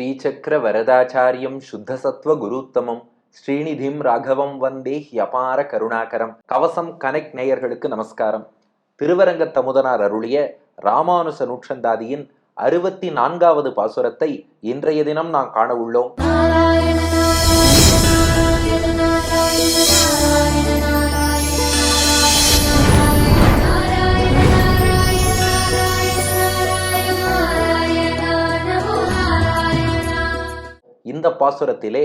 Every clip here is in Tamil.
ஸ்ரீசக்கர வரதாச்சாரியம் சுத்தசத்வ குருத்தமம். ஸ்ரீநிதிம் ராகவம் வந்தே யபார கருணாகரம். கவசம் கனெக்ட் நேயர்களுக்கு நமஸ்காரம். திருவரங்க தமுதனார் அருளிய ராமானுச நூற்றந்தாதியின் அறுபத்தி நான்காவது பாசுரத்தை இன்றைய தினம் நாம் காண உள்ளோம். இந்த பாசுரத்திலே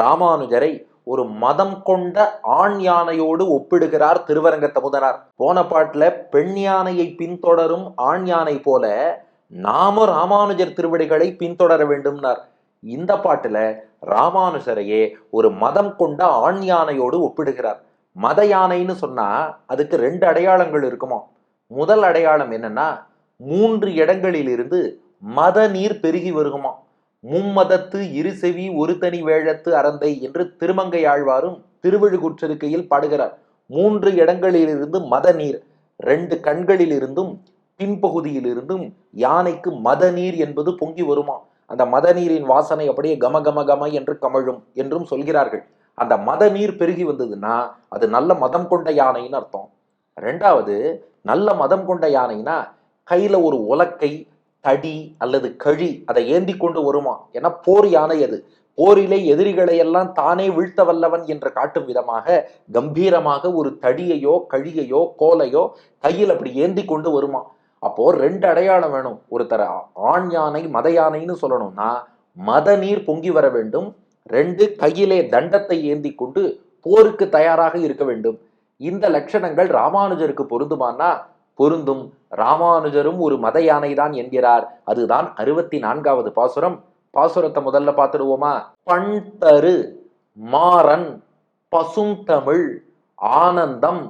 ராமானுஜரை ஒரு மதம் கொண்ட ஆண் யானையோடு ஒப்பிடுகிறார் திருவரங்க தமுதனார். போன பாட்டுல பெண் யானையை பின்தொடரும் ஆண் யானை போல நாம ராமானுஜர் திருவடிகளை பின்தொடர வேண்டும்னார். இந்த பாட்டுல ராமானுஜரையே ஒரு மதம் கொண்ட ஆண் யானையோடு ஒப்பிடுகிறார். மத யானைன்னு சொன்னா அதுக்கு ரெண்டு அடையாளங்கள் இருக்குமா? முதல் அடையாளம் என்னன்னா மூன்று இடங்களிலிருந்து மத நீர் பெருகி வருகுமா? மும்மதத்து இருசெவி ஒரு தனி வேழத்து அறந்தை என்று திருமங்கை ஆழ்வாரும் திருவிழுகுற்றருக்கையில் பாடுகிறார். மூன்று இடங்களிலிருந்து மத நீர் ரெண்டு கண்களிலிருந்தும் பின்பகுதியிலிருந்தும் யானைக்கு மத நீர் என்பது பொங்கி வருமா? அந்த மத நீரின் வாசனை அப்படியே கம கம கம என்று கமழும் என்றும் சொல்கிறார்கள். அந்த மத நீர் பெருகி வந்ததுன்னா அது நல்ல மதம் கொண்ட யானைன்னு அர்த்தம். ரெண்டாவது நல்ல மதம் கொண்ட யானைனா கையில ஒரு உலக்கை தடி அல்லது கழி அதை ஏந்தி கொண்டு வருமா? என போர் யானை அது. போரிலே எதிரிகளை எல்லாம் தானே வீழ்த்த வல்லவன் என்று காட்டும் விதமாக கம்பீரமாக ஒரு தடியையோ கழியையோ கோலையோ கையில் அப்படி ஏந்தி கொண்டு வருமா? அப்போ ரெண்டு அடையாளம் வேணும். ஒருத்தர் ஆண் யானை மத யானைன்னு சொல்லணும்னா மத நீர் பொங்கி வர வேண்டும். ரெண்டு கையிலே தண்டத்தை ஏந்தி கொண்டு போருக்கு தயாராக இருக்க வேண்டும். இந்த லட்சணங்கள் ராமானுஜருக்கு பொருந்துமானா? பொருந்தும். ராமானுஜரும் ஒரு மத யானை தான் என்கிறார். அதுதான் அறுபத்தி நான்காவது பாசுரம். பாசுரத்தை முதல்ல பார்த்துடுவோமா? பண் தரு மாறன் பசுந்தமிழ் ஆனந்தம்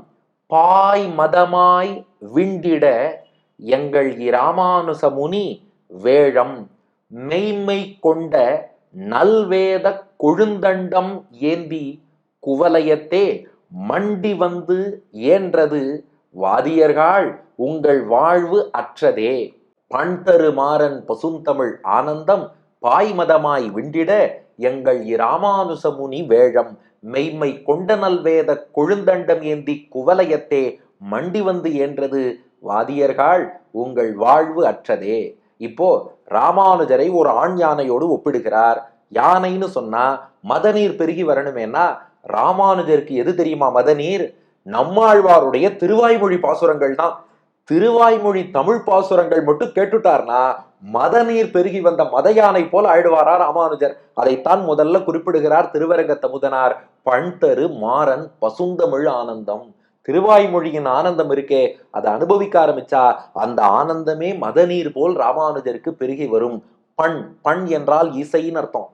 பாய் மதமாய் விண்டிட எங்கள் இராமானுச முனி வேழம் மெய்மை கொண்ட நல்வேத கொழுந்தண்டம் ஏந்தி குவலயத்தே மண்டி வந்து ஏன்றது? வாதியர்கள் உங்கள் வாழ்வு அற்றதே. பண்தரு மாறன் பசுந்தமிழ் ஆனந்தம் பாய்மதமாய் விண்டிட எங்கள் இராமானுசமுனி வேழம் மெய்மை கொண்ட நல்வேத கொழுந்தண்டம் ஏந்தி குவலயத்தே மண்டி வந்து ஏன்றது? வாதியர்கள் உங்கள் வாழ்வு அற்றதே. இப்போ ராமானுஜரை ஒரு ஆண் யானையோடு ஒப்பிடுகிறார். யானைன்னு சொன்னா மதநீர் பெருகி வரணுமேனா ராமானுஜருக்கு எது தெரியுமா மதநீர்? நம்மாழ்வாருடைய திருவாய்மொழி பாசுரங்கள் தான். திருவாய்மொழி தமிழ் பாசுரங்கள் மட்டும் கேட்டுட்டார்னா மதநீர் பெருகி வந்த மத யானை போல் ஆயிடுவாரா ராமானுஜர். அதைத்தான் முதல்ல குறிப்பிடுகிறார் திருவரங்க தமுதனார் பண்தரு மாறன் பசுந்தமிழ் ஆனந்தம். திருவாய்மொழியின் ஆனந்தம் இருக்கே அதை அனுபவிக்க ஆரம்பிச்சா அந்த ஆனந்தமே மதநீர் போல் ராமானுஜருக்கு பெருகி வரும். பண் பண் என்றால் இசைன்னு அர்த்தம்.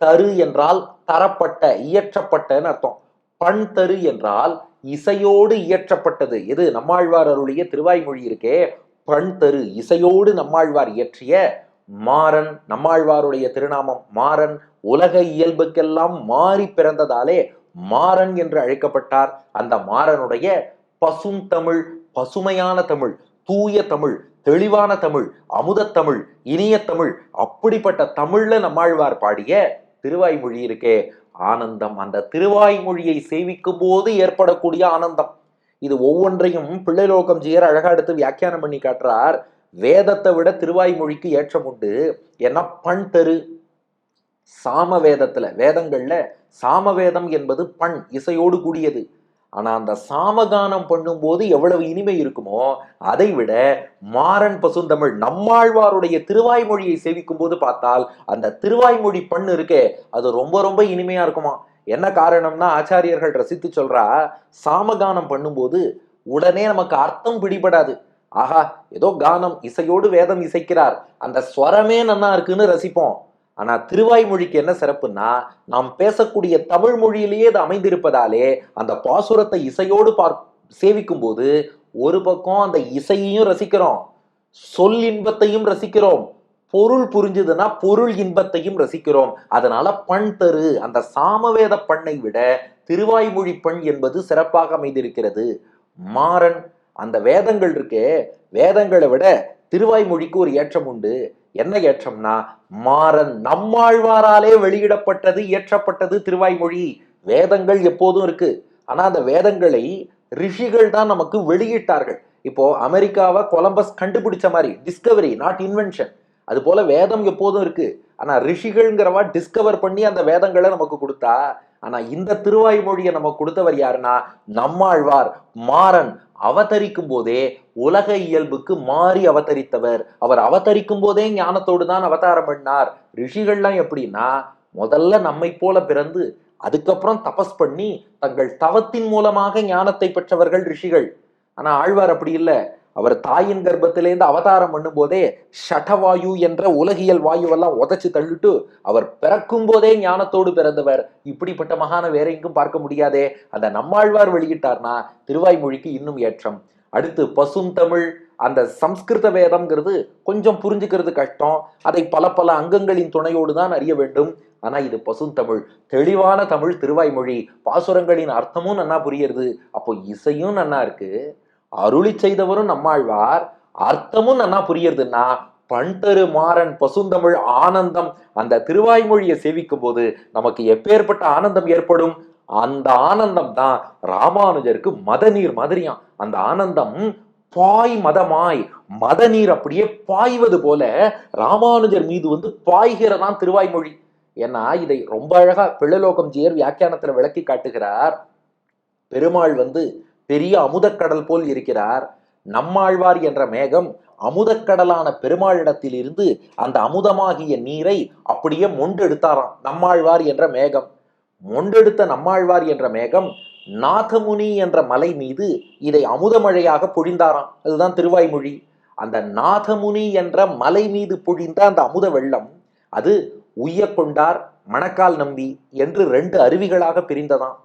தரு என்றால் தரப்பட்ட இயற்றப்பட்டன்னு அர்த்தம். பண் தரு என்றால் இசையோடு இயற்றப்பட்டது. எது? நம்மாழ்வார் அருளிய திருவாய்மொழி இருக்கே. பண் தரு. இசையோடு நம்மாழ்வார் இயற்றிய மாறன் நம்மாழ்வாருடைய திருநாமம் மாறன். உலக இயல்புக்கெல்லாம் மாறி பிறந்ததாலே மாறன் என்று அழைக்கப்பட்டார். அந்த மாறனுடைய பசுந்தமிழ் பசுமையான தமிழ் தூய தமிழ் தெளிவான தமிழ் அமுதத்தமிழ் இனிய தமிழ் அப்படிப்பட்ட தமிழ்ல நம்மாழ்வார் பாடிய திருவாய்மொழி இருக்கே. ஆனந்தம். அந்த திருவாய்மொழியை சேவிக்கும் போது ஏற்படக்கூடிய ஆனந்தம். இது ஒவ்வொன்றையும் பிள்ளைலோகம் ஜீயர் அழகா எடுத்து வியாக்கியானம் பண்ணி காட்டுறார். வேதத்தை விட திருவாய்மொழிக்கு ஏற்றம் உண்டு. ஏன்னா பண் தெரு. சாம வேதத்துல வேதங்கள்ல சாமவேதம் என்பது பண் இசையோடு கூடியது. ஆனால் அந்த சாமகானம் பண்ணும்போது எவ்வளவு இனிமை இருக்குமோ அதை விட மாறன் பசுந்தமிழ் நம்மாழ்வாருடைய திருவாய்மொழியை சேவிக்கும் போது பார்த்தால் அந்த திருவாய்மொழி பண்ணு இருக்கே அது ரொம்ப ரொம்ப இனிமையா இருக்குமா? என்ன காரணம்னா ஆச்சாரியர்கள் ரசித்து சொல்றா சாமகானம் பண்ணும்போது உடனே நமக்கு அர்த்தம் பிடிபடாது. ஆஹா ஏதோ கானம் இசையோடு வேதம் இசைக்கிறார். அந்த ஸ்வரமே நன்னா இருக்குன்னு ரசிப்போம். ஆனால் திருவாய்மொழிக்கு என்ன சிறப்புன்னா நாம் பேசக்கூடிய தமிழ் மொழியிலேயே அது அமைந்திருப்பதாலே அந்த பாசுரத்தை இசையோடு பார் சேவிக்கும் போது ஒரு பக்கம் அந்த இசையையும் ரசிக்கிறோம் சொல் இன்பத்தையும் ரசிக்கிறோம் பொருள் புரிஞ்சுதுன்னா பொருள் இன்பத்தையும் ரசிக்கிறோம். அதனால பண் தரு அந்த சாமவேத பண்ணை விட திருவாய்மொழி பண் என்பது சிறப்பாக அமைந்திருக்கிறது. மாறன் அந்த வேதங்கள் இருக்கே வேதங்களை விட திருவாய்மொழிக்கு ஒரு ஏற்றம் உண்டு. என்ன ஏற்றம்னா மாறன் நம்மாழ்வாராலே வெளியிடப்பட்டது இயற்றப்பட்டது திருவாய்மொழி. வேதங்கள் எப்போதும் இருக்கு. ஆனா அந்த வேதங்களை ரிஷிகள் தான் நமக்கு வெளியிட்டார்கள். இப்போ அமெரிக்காவை கொலம்பஸ் கண்டுபிடிச்ச மாதிரி டிஸ்கவரி நாட் இன்வென்ஷன் அது போல வேதம் எப்போதும் இருக்கு. ஆனா ரிஷிகள்ங்கிறவா டிஸ்கவர் பண்ணி அந்த வேதங்களை நமக்கு கொடுத்தா ஆனா இந்த திருவாய்மொழியை நமக்கு கொடுத்தவர் யாருன்னா நம்மாழ்வார் மாறன். அவதரிக்கும் போதே உலக இயல்புக்கு மாறி அவதரித்தவர். அவர் அவதரிக்கும் போதே ஞானத்தோடு தான் அவதாரம் பண்ணார். ரிஷிகள்லாம் எப்படின்னா முதல்ல நம்மை போல பிறந்து அதுக்கப்புறம் தபஸ் பண்ணி தங்கள் தவத்தின் மூலமாக ஞானத்தை பெற்றவர்கள் ரிஷிகள். ஆனா ஆழ்வார் அப்படி இல்லை. அவர் தாயின் கர்ப்பத்திலேருந்து அவதாரம் பண்ணும்போதே ஷடவாயு என்ற உலகியல் வாயுவெல்லாம் உதைச்சு தள்ளிட்டு அவர் பிறக்கும் போதே ஞானத்தோடு பிறந்தவர். இப்படிப்பட்ட மகான வேற எங்கும் பார்க்க முடியாதே. அந்த நம்மாழ்வார் வெளியிட்டார்னா திருவாய்மொழிக்கு இன்னும் ஏற்றம். அடுத்து பசுந்தமிழ் அந்த சம்ஸ்கிருத வேதம்ங்கிறது கொஞ்சம் புரிஞ்சுக்கிறது கஷ்டம். அதை பல பல அங்கங்களின் துணையோடு தான் அறிய வேண்டும். ஆனால் இது பசுந்தமிழ் தெளிவான தமிழ் திருவாய்மொழி. பாசுரங்களின் அர்த்தமும் நன்னா புரியுறது. அப்போ இசையும் நன்னா இருக்குது அருளி செய்தவரும் நம்மாழ்வார். அர்த்தமும் நன்னா புரியுறதுன்னா பண்டரு மாறன் பசுந்தமிழ் ஆனந்தம் அந்த திருவாய்மொழியை சேவிக்கும் போது நமக்கு எப்பேற்பட்ட ஆனந்தம் ஏற்படும்? அந்த ஆனந்தம் தான் ராமானுஜருக்கு மதநீர் மாதிரியாம். அந்த ஆனந்தம் பாய் மதமாய் மதநீர் அப்படியே பாய்வது போல ராமானுஜர் மீது வந்து பாய்கிறதான் திருவாய்மொழி. ஏன்னா இதை ரொம்ப அழகா பிள்ளலோகம் ஜியர் வியாக்கியானத்துல விளக்கி காட்டுகிறார். பெருமாள் வந்து பெரிய அமுதக்கடல் போல் இருக்கிறார். நம்மாழ்வார் என்ற மேகம் அமுதக்கடலான பெருமாளிடத்தில் இருந்து அந்த அமுதமாகிய நீரை அப்படியே மொண்டெடுத்தாராம். நம்மாழ்வார் என்ற மேகம். மொண்டெடுத்த நம்மாழ்வார் என்ற மேகம் நாகமுனி என்ற மலை மீது இதை அமுதமழையாக பொழிந்தாராம். அதுதான் திருவாய்மொழி. அந்த நாகமுனி என்ற மலை மீது பொழிந்த அந்த அமுத வெள்ளம் அது உய்ய கொண்டார் மணக்கால் நம்பி என்று ரெண்டு அருவிகளாக பிரிந்ததாம்.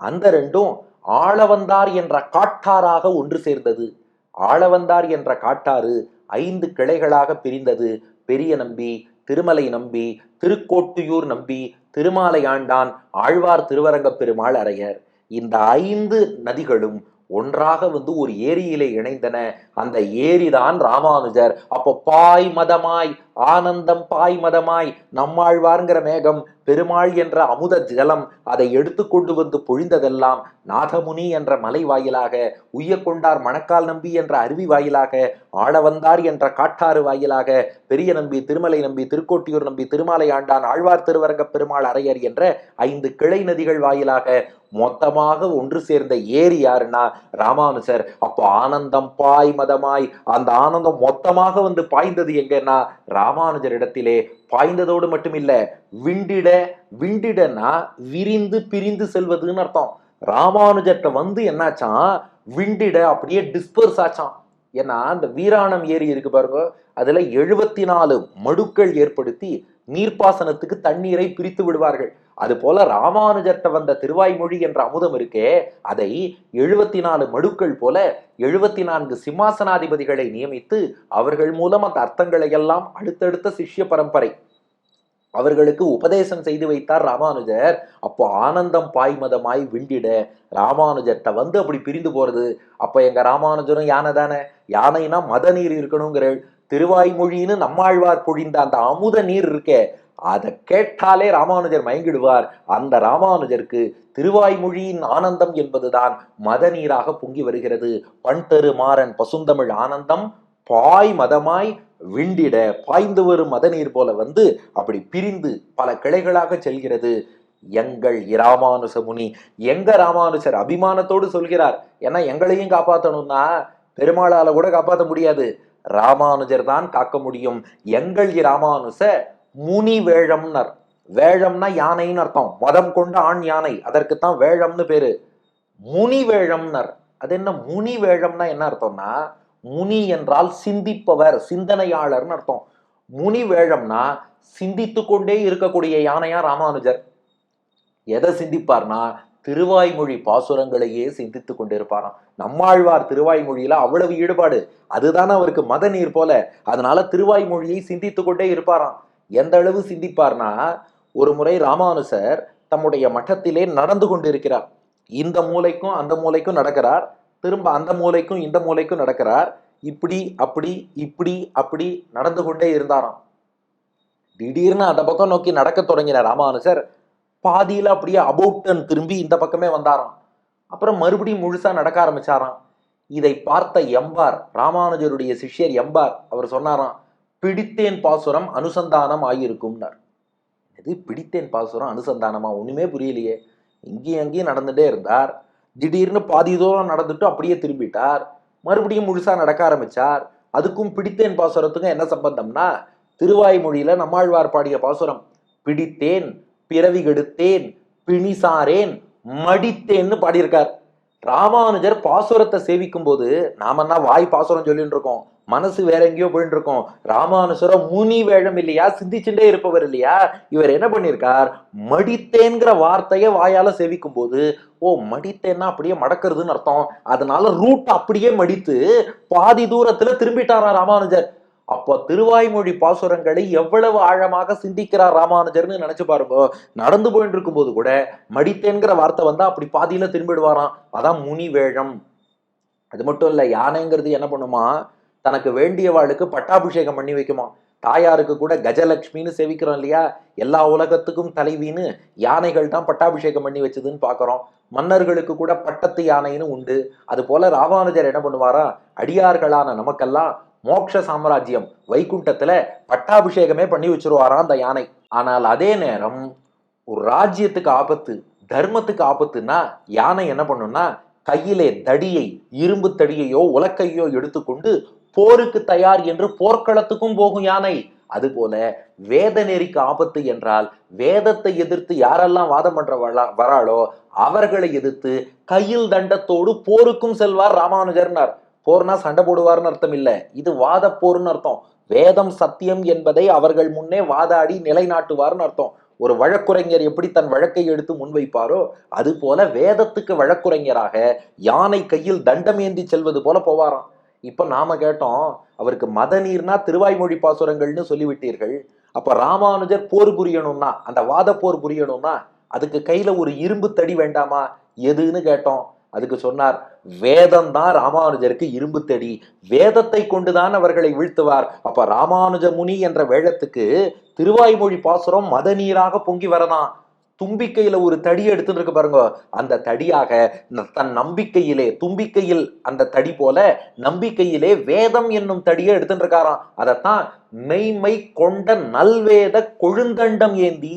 அந்த ரெண்டும் ஆளவந்தார் என்ற காட்டாராக ஒன்று சேர்ந்தது. ஆளவந்தார் என்ற காட்டாறு ஐந்து கிளைகளாக பிரிந்தது. பெரிய நம்பி திருமலை நம்பி திருக்கோட்டியூர் நம்பி திருமாலை ஆண்டான் ஆழ்வார் திருவரங்கப் பெருமாள் அரையர். இந்த ஐந்து நதிகளும் ஒன்றாக வந்து ஒரு ஏரியிலே இணைந்தன. அந்த ஏரிதான் ராமானுஜர். அப்போ பாய் மதமாய் ஆனந்தம் பாய் மதமாய் நம்மாழ்வார்ங்கிற மேகம் பெருமாள் என்ற அமுத ஜலம் அதை எடுத்துக்கொண்டு வந்து பொழிந்ததெல்லாம் நாகமுனி என்ற மலை வாயிலாக உய்ய கொண்டார் மணக்கால் நம்பி என்ற அருவி வாயிலாக ஆளவந்தார் என்ற காட்டாறு வாயிலாக பெரிய நம்பி திருமலை நம்பி திருக்கோட்டியூர் நம்பி திருமாலை ஆண்டான் ஆழ்வார் திருவரங்கப் பெருமாள் அரையர் என்ற ஐந்து கிளை நதிகள் வாயிலாக மொத்தமாக ஒன்று சேர்ந்த ஏரி யாருன்னா ராமானுஜர் அப்போ ஆனந்தம் பாய் மதமாய். அந்த ஆனந்தம் மொத்தமாக வந்து பாய்ந்தது எங்கன்னா ராமானுஜர் இடத்திலே பாய்ந்ததோடு மட்டுமில்ல விண்டிட விண்டிடனா விரிந்து பிரிந்து செல்வதுன்னு அர்த்தம். ராமானுஜர்கிட்ட வந்து என்னாச்சான் விண்டிட அப்படியே டிஸ்பர்ஸ் ஆச்சான் ஏன்னா அந்த வீராணம் ஏரி இருக்கு பாருங்க அதுல எழுபத்தி நாலு மடுக்கள் ஏற்படுத்தி நீர்ப்பாசனத்துக்கு தண்ணீரை பிரித்து விடுவார்கள். அது போல வந்த திருவாய்மொழி என்ற அமுதம் இருக்கே அதை எழுபத்தி நாலு மடுக்கள் போல எழுபத்தி நான்கு சிம்மாசனாதிபதிகளை நியமித்து அவர்கள் மூலம் அந்த அர்த்தங்களை எல்லாம் அடுத்தடுத்த சிஷ்ய பரம்பரை. அவர்களுக்கு உபதேசம் செய்து வைத்தார் ராமானுஜர். அப்போ ஆனந்தம் பாய்மதமாய் விண்டிட ராமானுஜர்கிட்ட வந்து அப்படி பிரிந்து போறது. அப்ப எங்க ராமானுஜரும் யானை தானே? யானைனா மத நீர் இருக்கணுங்கிற திருவாய்மொழின்னு நம்மாழ்வார் பொழிந்த அந்த அமுத நீர் இருக்கே அதை கேட்டாலே ராமானுஜர் மயங்கிடுவார். அந்த ராமானுஜருக்கு திருவாய்மொழியின் ஆனந்தம் என்பதுதான் மத நீராக பொங்கி வருகிறது. பண்தரு மாறன் பசுந்தமிழ் ஆனந்தம் பாய் மதமாய் விண்டிட பாய்ந்து வரும் மத நீர் போல வந்து அப்படி பிரிந்து பல கிளைகளாக செல்கிறது. எங்கள் இராமானுச முனி எங்க ராமானுஜர் அபிமானத்தோடு சொல்கிறார் ஏன்னா எங்களையும் காப்பாற்றணும்னா பெருமாளால கூட காப்பாற்ற முடியாது. ராமானுஜர் தான் காக்க முடியும். எங்கள் இராமானுச முனி வேழம்னர் வேழம்னா யானைன்னு அர்த்தம். மதம் கொண்ட ஆண் யானை. அதற்குத்தான் வேழம்னு பேரு. முனி வேழம்னர் அது என்ன முனி வேழம்னா என்ன அர்த்தம்னா முனி என்றால் சிந்திப்பவர் சிந்தனையாளர்னு அர்த்தம். முனி வேழம்னா சிந்தித்து கொண்டே இருக்கக்கூடிய யானையா ராமானுஜர். எதை சிந்திப்பார்னா திருவாய்மொழி பாசுரங்களையே சிந்தித்து கொண்டிருப்பாராம் நம்மாழ்வார் திருவாய்மொழியில அவ்வளவு ஈடுபாடு. அதுதானே அவருக்கு மத நீர் போல. அதனால திருவாய்மொழியை சிந்தித்து கொண்டே இருப்பாராம். எந்த அளவு சிந்திப்பார்னா ஒரு முறை ராமானுசர் தம்முடைய மட்டத்திலே நடந்து கொண்டிருக்கிறார். இந்த மூலைக்கும் அந்த மூலைக்கும் நடக்கிறார். திரும்ப அந்த மூலைக்கும் இந்த மூலைக்கும் நடக்கிறார். இப்படி அப்படி இப்படி அப்படி நடந்து கொண்டே இருந்தாராம். திடீர்னு அந்த பக்கம் நோக்கி நடக்க தொடங்கினார் ராமானுசர் பாதியில் அப்படியே அபௌட்டன் திரும்பி இந்த பக்கமே வந்தாராம். அப்புறம் மறுபடியும் முழுசா நடக்க ஆரம்பிச்சாராம். இதை பார்த்த எம்பார் ராமானுஜருடைய சிஷ்யர் எம்பார் அவர் சொன்னாராம் பிடித்தேன் பாசுரம் அனுசந்தானம் ஆகியிருக்கும்னார் இது பிடித்தேன் பாசுரம் அனுசந்தானமா? ஒண்ணுமே புரியலையே. இங்கேயும் அங்கேயும் நடந்துட்டே இருந்தார். திடீர்னு பாதி தூரம் நடந்துட்டு அப்படியே திரும்பிட்டார். மறுபடியும் முழுசா நடக்க ஆரம்பிச்சார். அதுக்கும் பிடித்தேன் பாசுரத்துக்கும் என்ன சம்பந்தம்னா திருவாய்மொழியில் நம்மாழ்வார் பாடிய பாசுரம் பிடித்தேன் பிறவி கெடுத்தேன் பிணிசாரேன் மடித்தேன்னு பாடியிருக்கார். ராமானுஜர் பாசுரத்தை சேவிக்கும் போது நாமன்னா வாய் பாசுரம் சொல்லிட்டு இருக்கோம். மனசு வேற எங்கேயோ போயிட்டு இருக்கோம் ராமானுஜரம் முனி வேழம் இல்லையா? சிந்திச்சுட்டே இருப்பவர் இல்லையா? இவர் என்ன பண்ணியிருக்கார்? மடித்தேங்கிற வார்த்தையை வாயால சேவிக்கும் போது ஓ மடித்தேன்னா அப்படியே மடக்கிறதுன்னு அர்த்தம். அதனால ரூட் அப்படியே மடித்து பாதி தூரத்துல திரும்பிட்டாரா ராமானுஜர். அப்போ திருவாய்மொழி பாசுரங்களை எவ்வளவு ஆழமாக சிந்திக்கிறார் ராமானுஜர்னு நினைச்சு பாருங்க. நடந்து போயிட்டு இருக்கும்போது கூட மடித்தேன்கிற வார்த்தை வந்தா அப்படி பாதியில திரும்பிடுவாராம். அதான் முனி வேழம் அது மட்டும் இல்லை யானைங்கிறது என்ன பண்ணுமா? தனக்கு வேண்டியவாளுக்கு பட்டாபிஷேகம் பண்ணி வைக்குமா? தாயாருக்கு கூட கஜலட்சுமின்னு சேவிக்கிறோம் இல்லையா? எல்லா உலகத்துக்கும் தலைவின்னு யானைகள் தான் பட்டாபிஷேகம் பண்ணி வச்சதுன்னு பார்க்கறோம். மன்னர்களுக்கு கூட பட்டத்து யானைன்னு உண்டு. அது போல ராமானுஜர் என்ன பண்ணுவாரா? அடியார்களான நமக்கெல்லாம் மோட்ச சாம்ராஜ்யம் வைகுண்டத்துல பட்டாபிஷேகமே பண்ணி வச்சிருவாராம் அந்த யானை. ஆனால் அதே நேரம் ஒரு ராஜ்யத்துக்கு ஆபத்து தர்மத்துக்கு ஆபத்துன்னா யானை என்ன பண்ணும்னா கையிலே தடியை இரும்பு தடியையோ உலக்கையோ எடுத்துக்கொண்டு போருக்கு தயார் என்று போர்க்களத்துக்கும் போகும் யானை. அதுபோல வேத நெறிக்கு ஆபத்து என்றால் வேதத்தை எதிர்த்து யாரெல்லாம் வாதம் பண்ற வராளோ அவர்களை எதிர்த்து கையில் தண்டத்தோடு போருக்கும் செல்வார் ராமானுஜர்னார். போர்னா சண்டை போடுவார்னு அர்த்தம் இல்ல. இது வாத போர்னு அர்த்தம். வேதம் சத்தியம் என்பதை அவர்கள் முன்னே வாதாடி நிலைநாட்டுவார்னு அர்த்தம். ஒரு வழக்குரைஞர் எப்படி தன் வழக்கை எடுத்து முன்வைப்பாரோ அது போல வேதத்துக்கு வழக்குரைஞராக யானை கையில் தண்டம் ஏந்தி செல்வது போல போவாராம். இப்போ நாம கேட்டோம் அவருக்கு மத நீர்னா திருவாய்மொழி பாசுரங்கள்னு சொல்லிவிட்டீர்கள். அப்ப ராமானுஜர் போர் புரியணும்னா அந்த வாத போர் புரியணும்னா அதுக்கு கையில ஒரு இரும்பு தடி வேண்டாமா? எதுன்னு கேட்டோம். அதுக்கு சொன்னார் வேதம் தான் ராமானுஜருக்கு இரும்பு தடி. வேதத்தை கொண்டுதான் அவர்களை வீழ்த்துவார். அப்ப ராமானுஜ முனி என்ற வேழத்துக்கு திருவாய்மொழி பாசுரம் மத நீராக பொங்கி வரதான் தும்பிக்கையில ஒரு தடி எடுத்துட்டு இருக்கு பாருங்க. அந்த தடியாக தன் நம்பிக்கையிலே தும்பிக்கையில் அந்த தடி போல நம்பிக்கையிலே வேதம் என்னும் தடியை எடுத்துட்டு இருக்காராம் அதைத்தான் மெய்மை கொண்ட நல்வேத கொழுந்தண்டம் ஏந்தி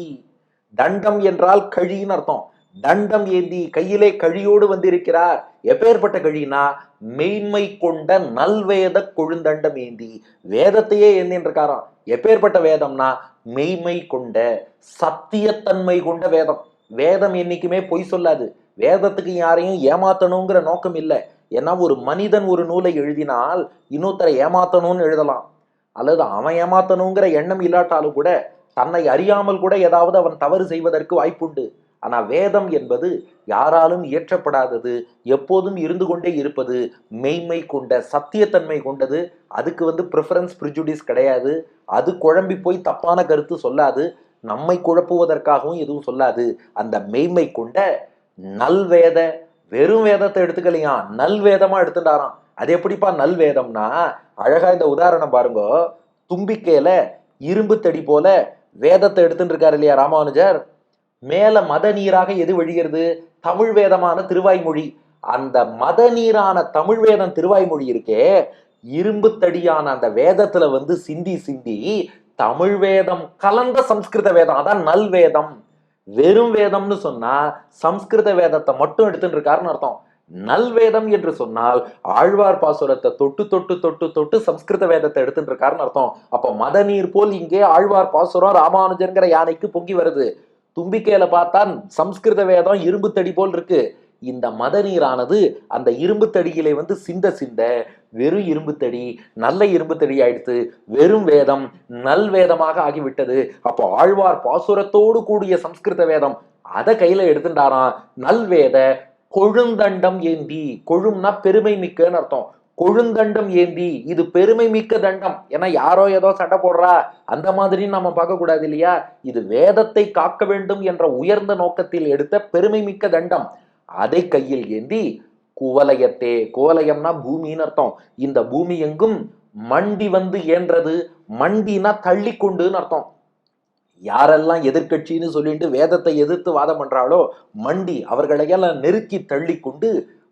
தண்டம் என்றால் கழின்னு அர்த்தம். தண்டம் ஏந்தி கையிலே கழியோடு வந்திருக்கிறார். எப்பேற்பட்ட கழினா மெய்மை கொண்ட நல்வேத கொழுந்தண்டம் ஏந்தி. வேதத்தையே ஏந்தின்னு இருக்காராம் எப்பேற்பட்ட வேதம்னா மெய்மை கொண்ட சத்தியத்தன்மை கொண்ட வேதம். வேதம் என்னைக்குமே பொய் சொல்லாது. வேதத்துக்கு யாரையும் ஏமாத்தணுங்கிற நோக்கம் இல்லை. ஏன்னா ஒரு மனிதன் ஒரு நூலை எழுதினால் இன்னொருத்தரை ஏமாத்தணும்னு எழுதலாம். அல்லது அவன் ஏமாத்தணுங்கிற எண்ணம் இல்லாட்டாலும் கூட தன்னை அறியாமல் கூட ஏதாவது அவன் தவறு செய்வதற்கு வாய்ப்புண்டு. ஆனால் வேதம் என்பது யாராலும் இயற்றப்படாதது எப்போதும் இருந்து கொண்டே இருப்பது மெய்மை கொண்ட சத்தியத்தன்மை கொண்டது அதுக்கு வந்து ப்ரிஃபரன்ஸ் ப்ரிஜுடிஸ் கிடையாது. அது குழம்பி போய் தப்பான கருத்து சொல்லாது நம்மை குழப்புவதற்காகவும் எதுவும் சொல்லாது. அந்த மெய்மை கொண்ட நல்வேத வெறும் வேதத்தை எடுத்துக்கலையா? நல்வேதமா எடுத்துட்டாராம். அது எப்படிப்பா நல்வேதம்னா அழகாக இந்த உதாரணம் பாருங்க. தும்பிக்கையில் இரும்பு தடி போல வேதத்தை எடுத்துட்டு இருக்காரு இல்லையா ராமானுஜர்? மேல மத நீராக எது வழிகிறது? தமிழ் வேதமான திருவாய்மொழி. அந்த மத நீரான தமிழ் வேதம் திருவாய்மொழி இருக்கே. இரும்பு தடியான அந்த வேதத்துல வந்து சிந்தி சிந்தி தமிழ் வேதம் கலந்த சம்ஸ்கிருத வேதம். அதான் நல் வேதம். வெறும் வேதம்னு சொன்னா சம்ஸ்கிருத வேதத்தை மட்டும் எடுத்துட்டு இருக்காருன்னு அர்த்தம் நல்வேதம் என்று சொன்னால் ஆழ்வார் பாசுரத்தை தொட்டு தொட்டு தொட்டு தொட்டு சம்ஸ்கிருத வேதத்தை எடுத்துட்டு இருக்காருன்னு அர்த்தம். அப்ப மத நீர் போல் இங்கே ஆழ்வார் பாசுரம் ராமானுஜன்கிற யானைக்கு பொங்கி வருது. தும்பிக்கையில பார்த்தா சம்ஸ்கிருத வேதம் இரும்பு தடி போல் இருக்கு. இந்த மத நீரானது அந்த இரும்பு தடியிலே வந்து சிந்த சிந்த வெறும் இரும்பு தடி நல்ல இரும்பு தடி ஆயிடுத்து வெறும் வேதம் நல் வேதமாக ஆகிவிட்டது. அப்போ ஆழ்வார் பாசுரத்தோடு கூடிய சம்ஸ்கிருத வேதம் அதை கையில எடுத்துட்டாராம். நல்வேத கொழுந்தண்டம் ஏந்தி கொழும்னா பெருமை மிக்கன்னு அர்த்தம். கொழுந்தண்டம் ஏந்தி இது பெருமை மிக்க தண்டம். ஏன்னா யாரோ ஏதோ சண்டை போடுறா அந்த மாதிரி நம்ம பார்க்க கூடாது இல்லையா? இது வேதத்தை காக்க வேண்டும் என்ற உயர்ந்த நோக்கத்தில் எடுத்த பெருமை மிக்க தண்டம். அதை கையில் ஏந்தி குவலயத்தே குவலயம்னா பூமின்னு அர்த்தம். இந்த பூமி எங்கும் மண்டி வந்து ஏன்றது மண்டினா தள்ளி கொண்டுன்னு அர்த்தம். யாரெல்லாம் எதிர்க்கட்சின்னு சொல்லிட்டு வேதத்தை எதிர்த்து வாதம் பண்றாளோ மண்டி அவர்களையெல்லாம் நெருக்கி தள்ளி கொண்டு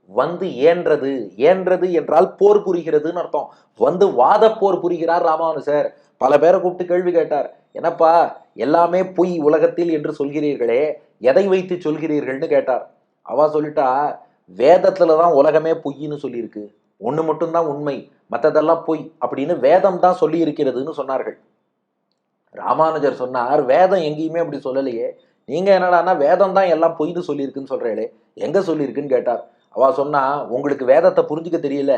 வந்து ஏன்றது? ஏன்றது என்றால் போர் புரிகிறதுன்னு அர்த்தம். வந்து வாத போர் புரிகிறார் ராமானுசர் பல பேரை கூப்பிட்டு கேள்வி கேட்டார். என்னப்பா எல்லாமே பொய் உலகத்தில் என்று சொல்கிறீர்களே எதை வைத்து சொல்கிறீர்கள்னு கேட்டார். அவ சொல்லிட்டா வேதத்துல தான் உலகமே பொய்ன்னு சொல்லியிருக்கு. ஒன்று மட்டும்தான் உண்மை மற்றதெல்லாம் பொய் அப்படின்னு வேதம் தான் சொல்லி இருக்கிறதுன்னு சொன்னார்கள். ராமானுஜர் சொன்னார் வேதம் எங்கேயுமே அப்படி சொல்லலையே. நீங்க என்னடான்னா வேதம் தான் எல்லாம் பொய்ன்னு சொல்லியிருக்குன்னு சொல்றீங்களே எங்க சொல்லியிருக்குன்னு கேட்டார். அவ சொன்னா உங்களுக்கு வேதத்தை புரிஞ்சுக்க தெரியல.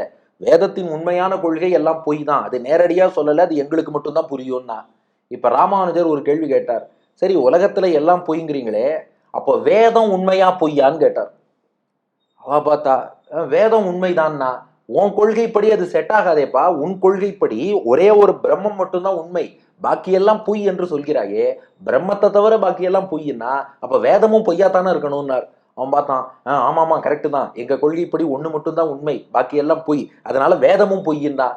வேதத்தின் உண்மையான கொள்கை எல்லாம் பொய் தான். அது நேரடியாக சொல்லலை அது எங்களுக்கு மட்டும்தான் புரியும்னா. இப்போ ராமானுஜர் ஒரு கேள்வி கேட்டார். சரி உலகத்தில் எல்லாம் பொய்ங்கிறீங்களே அப்போ வேதம் உண்மையா பொய்யான்னு கேட்டார். அவ பார்த்தா வேதம் உண்மைதான்னா உன் கொள்கைப்படி அது செட் ஆகாதேப்பா. உன் கொள்கைப்படி ஒரே ஒரு பிரம்மம் மட்டும்தான் உண்மை. பாக்கியெல்லாம் பொய் என்று சொல்கிறாயே பிரம்மத்தை தவிர பாக்கியெல்லாம் பொய்னா அப்போ வேதமும் பொய்யாத்தானே இருக்கணும்னார். அவன் பார்த்தான். ஆ ஆமாம் கரெக்டு தான். எங்கள் கொள்கைப்படி ஒன்று மட்டும்தான் உண்மை. பாக்கி எல்லாம் பொய். அதனால வேதமும் பொய்யின்னா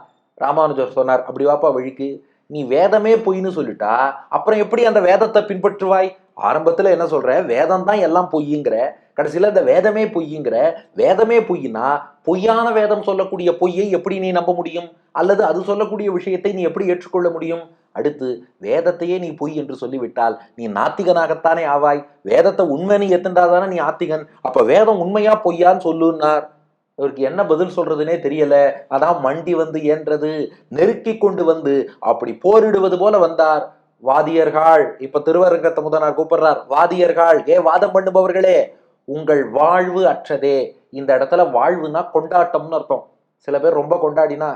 ராமானுஜர் சொன்னார் அப்படி வாப்பா வழிக்கு. நீ வேதமே பொய்ன்னு சொல்லிட்டா அப்புறம் எப்படி அந்த வேதத்தை பின்பற்றுவாய்? ஆரம்பத்தில் என்ன சொல்கிற வேதம் தான் எல்லாம் பொய்யுங்கிற. கடைசியில் இந்த வேதமே பொய்யுங்கிற. வேதமே பொய்னா பொய்யான வேதம் சொல்லக்கூடிய பொய்யை எப்படி நீ நம்ப முடியும்? அல்லது அது சொல்லக்கூடிய விஷயத்தை நீ எப்படி ஏற்றுக்கொள்ள முடியும்? அடுத்து வேதத்தையே நீ பொய் என்று சொல்லிவிட்டால் நீ நாத்திகனாகத்தானே ஆவாய். வேதத்தை உண்மை நீ எத்துண்டாதானே நீ ஆத்திகன். அப்ப வேதம் உண்மையா பொய்யான்னு சொல்லுன்னார். இவருக்கு என்ன பதில் சொல்றதுனே தெரியல. அதான் மண்டி வந்து ஏன்றது நெருக்கி கொண்டு வந்து அப்படி போரிடுவது போல வந்தார். வாதியர்கள் இப்ப திருவரங்கத்தை முதனார் கூப்பிடுறார். வாதியர்கள் ஏ வாதம் பண்ணுபவர்களே உங்கள் வாழ்வு அற்றதே. இந்த இடத்துல வாழ்வுனா கொண்டாட்டம்னு அர்த்தம். சில பேர் ரொம்ப கொண்டாடினா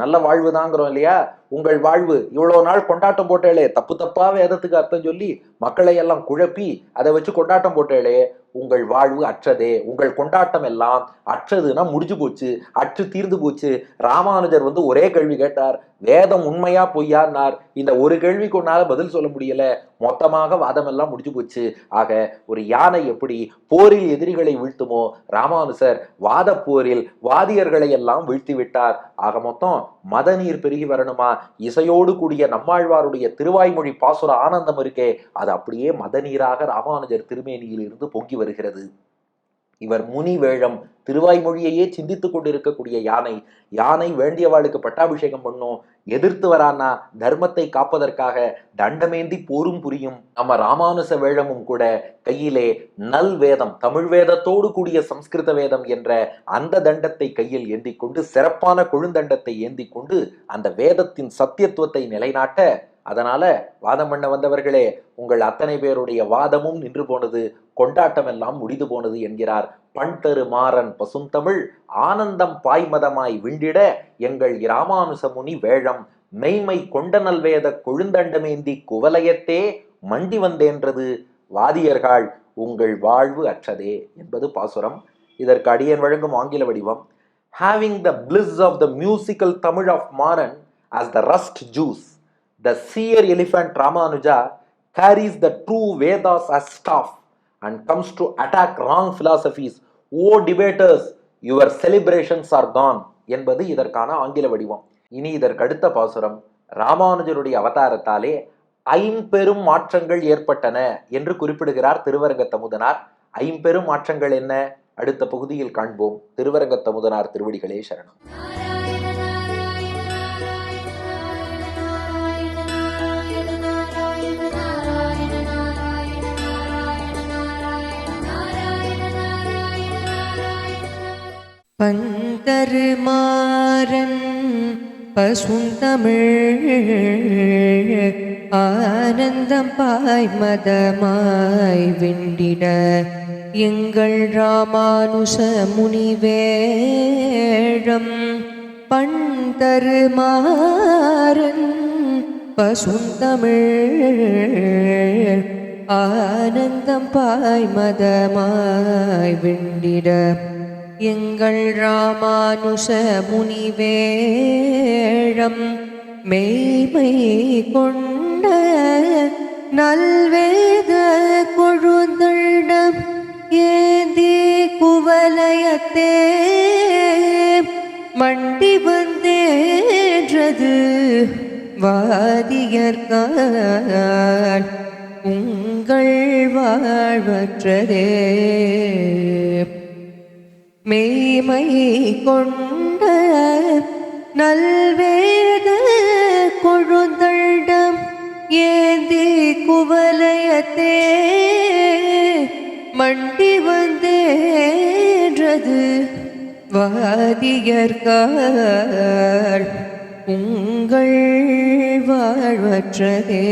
நல்ல வாழ்வு தாங்கிறோம் இல்லையா? உங்கள் வாழ்வு இவ்வளோ நாள் கொண்டாட்டம் போட்டேளே. தப்பு தப்பா வேதத்துக்கு அர்த்தம் சொல்லி மக்களை எல்லாம் குழப்பி அதை வச்சு கொண்டாட்டம் போட்டேளே. உங்கள் வாழ்வு அற்றதே. உங்கள் கொண்டாட்டம் எல்லாம் அற்றதுன்னா முடிஞ்சு போச்சு. அற்று தீர்ந்து போச்சு. ராமானுஜர் வந்து ஒரே கேள்வி கேட்டார். வேதம் உண்மையா பொய்யான்னார். இந்த ஒரு கேள்விக்கு ஒன்னால பதில் சொல்ல முடியல. மொத்தமாக வாதம் எல்லாம் முடிஞ்சு போச்சு. ஆக ஒரு யானை எப்படி போரில் எதிரிகளை வீழ்த்துமோ ராமானுசர் வாத போரில் வாதியர்களை எல்லாம் வீழ்த்தி விட்டார். ஆக மொத்தம் மதநீர் பெருகி வரணுமா? இசையோடு கூடிய நம்மாழ்வாருடைய திருவாய்மொழி பாசுர ஆனந்தம் இருக்கே அது அப்படியே மதநீராக ராமானுஜர் திருமேனியில் இருந்து பொங்கி வருகிறது. இவர் முனி வேழம் திருவாய்மொழியையே சிந்தித்துக் கொண்டிருக்கக்கூடிய யானை யானை வேண்டியவாளுக்கு பட்டாபிஷேகம் பண்ணும் எதிர்த்து வரானா தர்மத்தை காப்பதற்காக தண்டமேந்தி போரும் புரியும் நம்ம ராமானுச வேழமும் கூட கையிலே நல் வேதம் தமிழ் வேதத்தோடு கூடிய சம்ஸ்கிருத வேதம் என்ற அந்த தண்டத்தை கையில் ஏந்தி கொண்டு சிறப்பான கொழுந்தண்டத்தை ஏந்தி கொண்டு அந்த வேதத்தின் சத்தியத்துவத்தை நிலைநாட்ட அதனால வாதம் பண்ண வந்தவர்களே உங்கள் அத்தனை பேருடைய வாதமும் நின்று போனது கொண்டாட்டம் எல்லாம் முடிந்து போனது என்கிறார் பண்தரு மாறன் பசுந்தமிழ். ஆனந்தம் பாய்மதமாய் விண்டிட எங்கள் இராமானுச முனி வேழம். மெய்மை கொண்டனல் வேத கொழுந்தண்டமேந்தி குவலயத்தே மண்டி வந்தேன்றது. வாதியர்கள் உங்கள் வாழ்வு அற்றதே என்பது பாசுரம். இதற்கு அடியன் வழங்கும் ஆங்கில வடிவம். Having the bliss of the musical Tamil of Maran as the rust juice the sheer elephant Ramanuja carries the true Vedas as staff and comes to attack wrong philosophies. O debaters your celebrations are gone என்பது இதற்கான ஆங்கில வடிவம். இனி இதற்கு அடுத்த பாசுரம். ராமானுஜருடைய அவதாரத்தாலே ஐம்பெரும் மாற்றங்கள் ஏற்பட்டன என்று குறிப்பிடுகிறார் திருவரங்கத்தமுதனார். ஐம்பெரும் மாற்றங்கள் என்ன? அடுத்த பகுதியில் காண்போம். திருவரங்கத்தமுதனார் திருவடிகளே சரணம். பந்தருமாறன் பசுந்தமிழ் ஆனந்தம் பாய் மதமாய் வெண்டிட எங்கள் ராமானுச முனிவேழம் பண்தருமாறன் பசுந்தமிழ் ஆனந்தம் பாய் மதமாய் வெண்டிட எங்கள் ராமானுச முனிவேழம் மெய்மை கொண்ட நல்வேத கொழுந்தடம் ஏந்தி குவலயத்தே மண்டி வந்தேன்றது வாதியர்கான் உங்கள் வாழ்வற்றதே. மெய்மை கொண்ட நல்வேத கொழுந்தண்டம் ஏந்தி குவலயத்தே. மண்டி வந்தேன்றது வாதியர்கால் உங்கள் வாழ்வற்றதே.